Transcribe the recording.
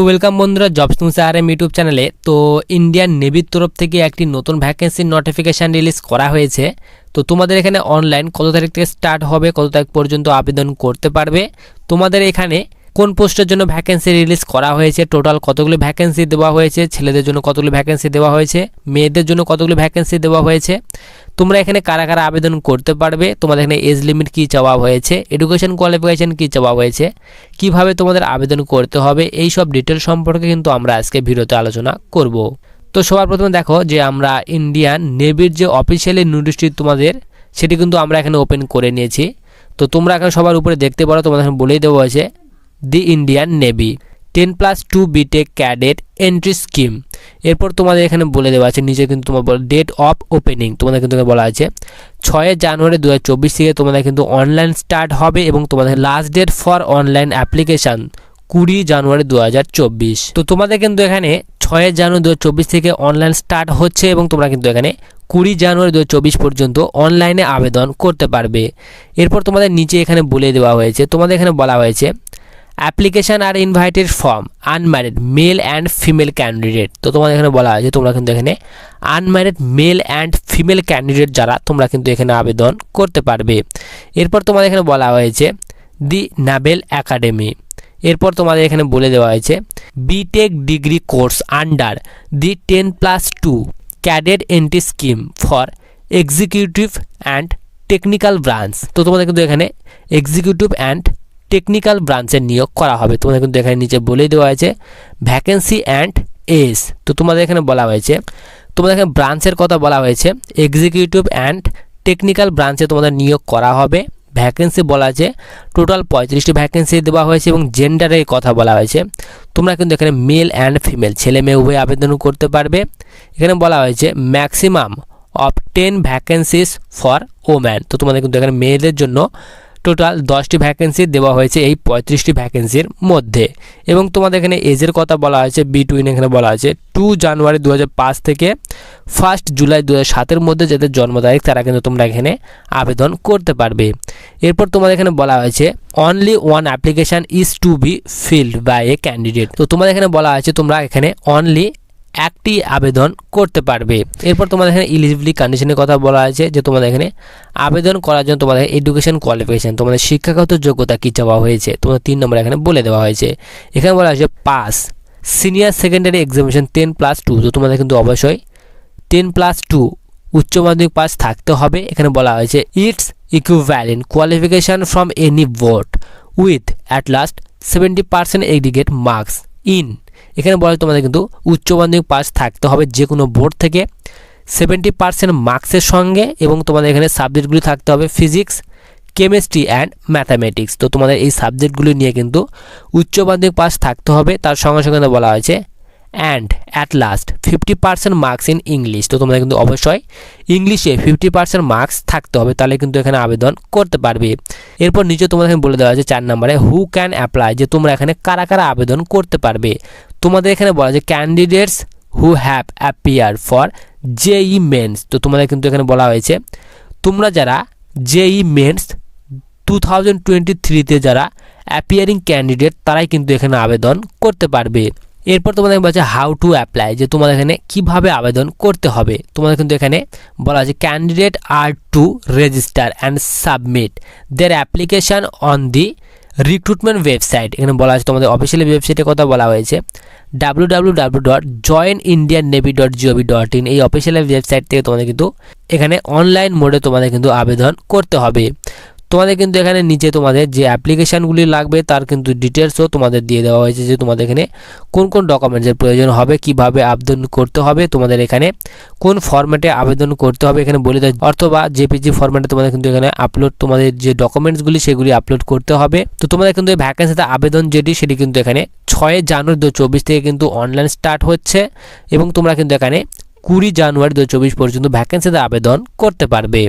তো ওয়েলকাম বন্ধুরা jobs news আর এম ইউটিউব চ্যানেলে তো ইন্ডিয়ান নেভির তরফ থেকে একটি নতুন ভ্যাকেন্সির নোটিফিকেশান রিলিজ করা হয়েছে। তো তোমাদের এখানে অনলাইন কত তারিখ থেকে স্টার্ট হবে, কত তারিখ পর্যন্ত আবেদন করতে পারবে? তোমাদের এখানে কোন পোস্টের জন্য ভ্যাকেন্সি রিলিজ করা হয়েছে? টোটাল কতগুলো ভ্যাকেন্সি দেওয়া হয়েছে? ছেলেদের জন্য কতগুলো ভ্যাকেন্সি দেওয়া হয়েছে? মেয়েদের জন্য কতগুলো ভ্যাকেন্সি দেওয়া হয়েছে? তোমরা এখানে কারা কারা আবেদন করতে পারবে? তোমাদের এখানে এজ লিমিট কী চাওয়া হয়েছে? এডুকেশন কোয়ালিফিকেশান কী চাওয়া হয়েছে? কীভাবে তোমাদের আবেদন করতে হবে? এই সব ডিটেল সম্পর্কে কিন্তু আমরা আজকে ভিডিওতে আলোচনা করব। তো সবার প্রথমে দেখো যে আমরা ইন্ডিয়ান নেভির যে অফিসিয়ালি নোটিশটি তোমাদের, সেটি কিন্তু আমরা এখানে ওপেন করে নিয়েছি। তো তোমরা এখন সবার উপরে দেখতে পারো, তোমাদের এখানে বলেই দেওয়া হয়েছে the Indian navy ten plus two B Tech cadet entry scheme এরপর তোমাদের এখানে বলে দেওয়া আছে, নিচে কিন্তু তোমার ডেট অফ ওপেনিং তোমাদের কিন্তু বলা আছে। ছয় জানুয়ারি দু হাজার চব্বিশ থেকে তোমাদের কিন্তু অনলাইন স্টার্ট হবে এবং তোমাদের last date for online application কুড়ি জানুয়ারি দু হাজার চব্বিশ। তো তোমাদের কিন্তু এখানে ছয় জানুয়ারি দুহাজার চব্বিশ থেকে অনলাইন স্টার্ট হচ্ছে এবং তোমরা কিন্তু এখানে কুড়ি জানুয়ারি দু হাজার চব্বিশ পর্যন্ত অনলাইনে আবেদন করতে পারবে। এরপর তোমাদের নিচে এখানে বলে দেওয়া হয়েছে, তোমাদের এখানে বলা হয়েছে application are invited from unmarried male and female candidate তো তোমাদের এখানে বলা হয়েছে, তোমরা কিন্তু এখানে unmarried male and female candidate যারা, তোমরা কিন্তু এখানে আবেদন করতে পারবে। এরপর তোমাদের এখানে বলা হয়েছে দি নাবেল একাডেমি এরপর তোমাদের এখানে বলে দেওয়া হয়েছে B Tech degree course under the ten plus two cadet entry scheme for executive and technical branch তো তোমাদের কিন্তু এখানে এক্সিকিউটিভ অ্যান্ড টেকনিক্যাল ব্রাঞ্চের নিয়োগ করা হবে। তোমাদের কিন্তু এখানে নিচে বলেই দেওয়া হয়েছে ভ্যাকেন্সি অ্যান্ড এস তো তোমাদের এখানে বলা হয়েছে, তোমাদের এখানে ব্রাঞ্চের কথা বলা হয়েছে এক্সিকিউটিভ অ্যান্ড টেকনিক্যাল ব্রাঞ্চে তোমাদের নিয়োগ করা হবে। ভ্যাকেন্সি বলা আছে টোটাল পঁয়ত্রিশটি ভ্যাকেন্সি দেওয়া হয়েছে এবং জেন্ডারের কথা বলা হয়েছে। তোমরা কিন্তু এখানে মেল অ্যান্ড ফিমেল ছেলে মেয়ে, উভয় আবেদন করতে পারবে। এখানে বলা হয়েছে maximum of ten vacancies for woman তো তোমাদের কিন্তু এখানে মেয়েদের জন্য টোটাল দশটি ভ্যাকেন্সি দেওয়া হয়েছে এই পঁয়ত্রিশটি ভ্যাকেন্সির মধ্যে। এবং তোমাদের এখানে এজের কথা বলা হয়েছে বিটুইন এখানে বলা হয়েছে টু জানুয়ারি দু হাজার পাঁচ থেকে ফার্স্ট জুলাই দু সাতের মধ্যে যাদের জন্ম তারিখ, তারা কিন্তু তোমরা এখানে আবেদন করতে পারবে। এরপর তোমাদের এখানে বলা হয়েছে only one application is to be filled by a candidate তো তোমাদের এখানে বলা হয়েছে, তোমরা এখানে অনলি একটি আবেদন করতে পারবে। এরপর তোমাদের এখানে ইলিজিবিলি কন্ডিশনের কথা বলা আছে যে তোমাদের এখানে আবেদন করার জন্য তোমাদের এডুকেশন কোয়ালিফিকেশান তোমাদের শিক্ষাগত যোগ্যতা কী চাওয়া হয়েছে, তোমাদের তিন নম্বর এখানে বলে দেওয়া হয়েছে। এখানে বলা হয়েছে pass senior secondary examination ten plus two তো তোমাদের কিন্তু অবশ্যই টেন প্লাস টু উচ্চ মাধ্যমিক পাস থাকতে হবে। এখানে বলা হয়েছে its equivalent qualification from any board with at last seventy percent aggregate marks in এখানে বলা তোমাদের কিন্তু উচ্চ মাধ্যমিক পাস থাকতে হবে যে কোনো বোর্ড থেকে সেভেন্টি পার্সেন্ট মার্কসের সঙ্গে এবং তোমাদের এখানে সাবজেক্টগুলি থাকতে হবে ফিজিক্স কেমিস্ট্রি অ্যান্ড ম্যাথামেটিক্স তো তোমাদের এই সাবজেক্টগুলি নিয়ে কিন্তু উচ্চ মাধ্যমিক পাস থাকতে হবে। তার সঙ্গে সঙ্গে বলা হয়েছে and at last fifty percent marks in English তো তোমাদের কিন্তু অবশ্যই ইংলিশে ফিফটি পার্সেন্ট মার্কস থাকতে হবে, তাহলে কিন্তু এখানে আবেদন করতে পারবে। এরপর নিচে তোমাদের বলে দেওয়া আছে চার নম্বরে হু ক্যান অ্যাপ্লাই যে তোমরা এখানে কারা কারা আবেদন করতে পারবে। তোমাদের এখানে বলা আছে candidates who have appear for JEE mains তো তোমাদের কিন্তু এখানে বলা হয়েছে, তোমরা যারা JEE mains two thousand twenty থ্রিতে যারা অ্যাপিয়ারিং ক্যান্ডিডেট তারাই কিন্তু এখানে আবেদন করতে পারবে। এরপর তোমাদের বলছে হাউ টু অ্যাপ্লাই যে তোমাদের এখানে কীভাবে আবেদন করতে হবে। তোমাদের কিন্তু এখানে বলা আছে candidate are to register and submit their application on the recruitment website এখানে বলা আছে, তোমাদের অফিসিয়াল ওয়েবসাইটের কথা বলা হয়েছে W W W dot join Indian navy dot G O V dot in এই অফিসিয়াল ওয়েবসাইট থেকে তোমাদের কিন্তু এখানে অনলাইন মোডে তোমাদের কিন্তু আবেদন করতে হবে। তোমাদের কিন্তু এখানে নিচে তোমাদের যে অ্যাপ্লিকেশানগুলি লাগবে, তার কিন্তু ডিটেলসও তোমাদের দিয়ে দেওয়া হয়েছে যে তোমাদের এখানে কোন কোন ডকুমেন্টসের প্রয়োজন হবে, কীভাবে আবেদন করতে হবে, তোমাদের এখানে কোন ফর্ম্যাটে আবেদন করতে হবে এখানে বলে দেয় অথবা জেপিজি ফর্ম্যাটে তোমাদের কিন্তু এখানে আপলোড তোমাদের যে ডকুমেন্টসগুলি সেগুলি আপলোড করতে হবে। তো তোমাদের কিন্তু এই ভ্যাকেন্সিতে আবেদন যেটি, সেটি কিন্তু এখানে ছয় জানুয়ারি দু চব্বিশ থেকে কিন্তু অনলাইন স্টার্ট হচ্ছে এবং তোমরা কিন্তু এখানে কুড়ি জানুয়ারি দু চব্বিশ পর্যন্ত ভ্যাকেন্সিতে আবেদন করতে পারবে।